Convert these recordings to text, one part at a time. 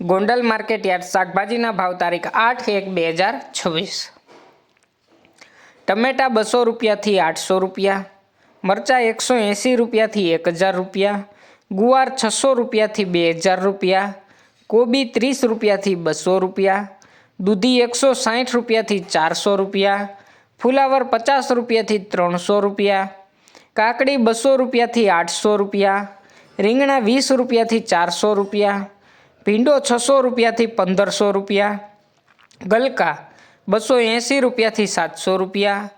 Gondal market yard શાકભાજીના ભાવ તારીખ આઠ એક બે હજાર છવ્વીસ. ટમેટા બસો રૂપિયાથી આઠસો રૂપિયા, મરચાં એકસો એંસી રૂપિયાથી એક હજાર રૂપિયા, ગુવાર છસો રૂપિયાથી બે હજાર રૂપિયા, કોબી ત્રીસ રૂપિયાથી બસો રૂપિયા, દૂધી એકસો સાઠ રૂપિયાથી ચારસો રૂપિયા, ફુલાવર પચાસ રૂપિયાથી ત્રણસો રૂપિયા, કાકડી બસો રૂપિયાથી આઠસો રૂપિયા, રીંગણા વીસ રૂપિયાથી ચારસો રૂપિયા ભીંડો છસો રૂપિયાથી પંદરસો રૂપિયા, ગલકા બસો એંસી રૂપિયાથી સાતસો રૂપિયા,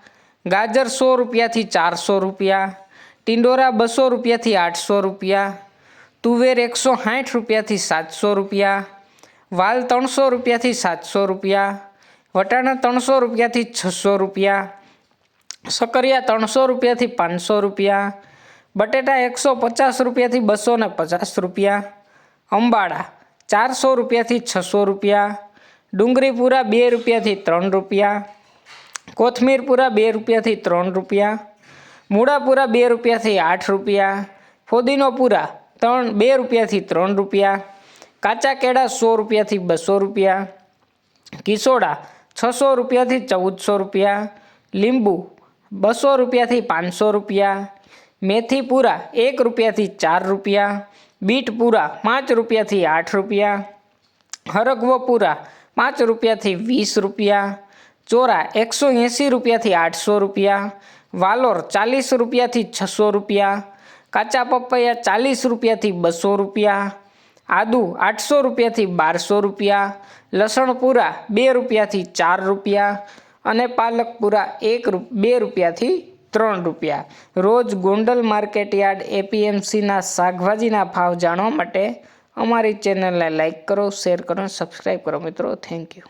ગાજર સો રૂપિયાથી ચારસો રૂપિયા, ટિંડોરા બસો રૂપિયાથી આઠસો રૂપિયા, તુવેર એકસો સાઠ રૂપિયાથી સાતસો રૂપિયા, વાલ ત્રણસો રૂપિયાથી સાતસો રૂપિયા, વટાણા ત્રણસો રૂપિયાથી છસો રૂપિયા, સકરિયા ત્રણસો રૂપિયાથી પાંચસો રૂપિયા, બટેટા એકસો પચાસ રૂપિયાથી બસો પચાસ રૂપિયા અંબાડા ચારસો રૂપિયાથી છસો રૂપિયા, ડુંગળીપુરા બે રૂપિયાથી ત્રણ રૂપિયા, કોથમીરપુરા બે રૂપિયાથી ત્રણ રૂપિયા, મૂળાપુરા બે રૂપિયાથી આઠ રૂપિયા, ફોદીનોપુરા ત્રણ, બે રૂપિયાથી ત્રણ રૂપિયા કાચા કેળા સો રૂપિયાથી બસો રૂપિયા કિસોડા છસો રૂપિયાથી ચૌદસો રૂપિયા, લીંબુ બસો રૂપિયાથી પાંચસો રૂપિયા મેથી પૂરા એક રૂપિયાથી ચાર રૂપિયા બીટ પૂરા પાંચ રૂપિયાથી આઠ રૂપિયા હરગવો પૂરા પાંચ રૂપિયાથી વીસ રૂપિયા, ચોરા એકસો એંસી રૂપિયાથી આઠસો રૂપિયા, વાલોર ચાલીસ રૂપિયાથી છસો રૂપિયા, કાચા પપૈયા ચાલીસ રૂપિયાથી બસો રૂપિયા, આદુ આઠસો રૂપિયાથી બારસો રૂપિયા, લસણપુરા બે રૂપિયાથી ચાર રૂપિયા અને પાલકપુરા એક બે રૂપિયાથી ત્રણ રૂપિયા. રોજ ગોંડલ માર્કેટ યાર્ડ એપીએમસીના શાકભાજીના ભાવ જાણવા માટે અમારી ચેનલને લાઇક કરો, શેર કરો સબસ્ક્રાઈબ કરો મિત્રો. Thank you.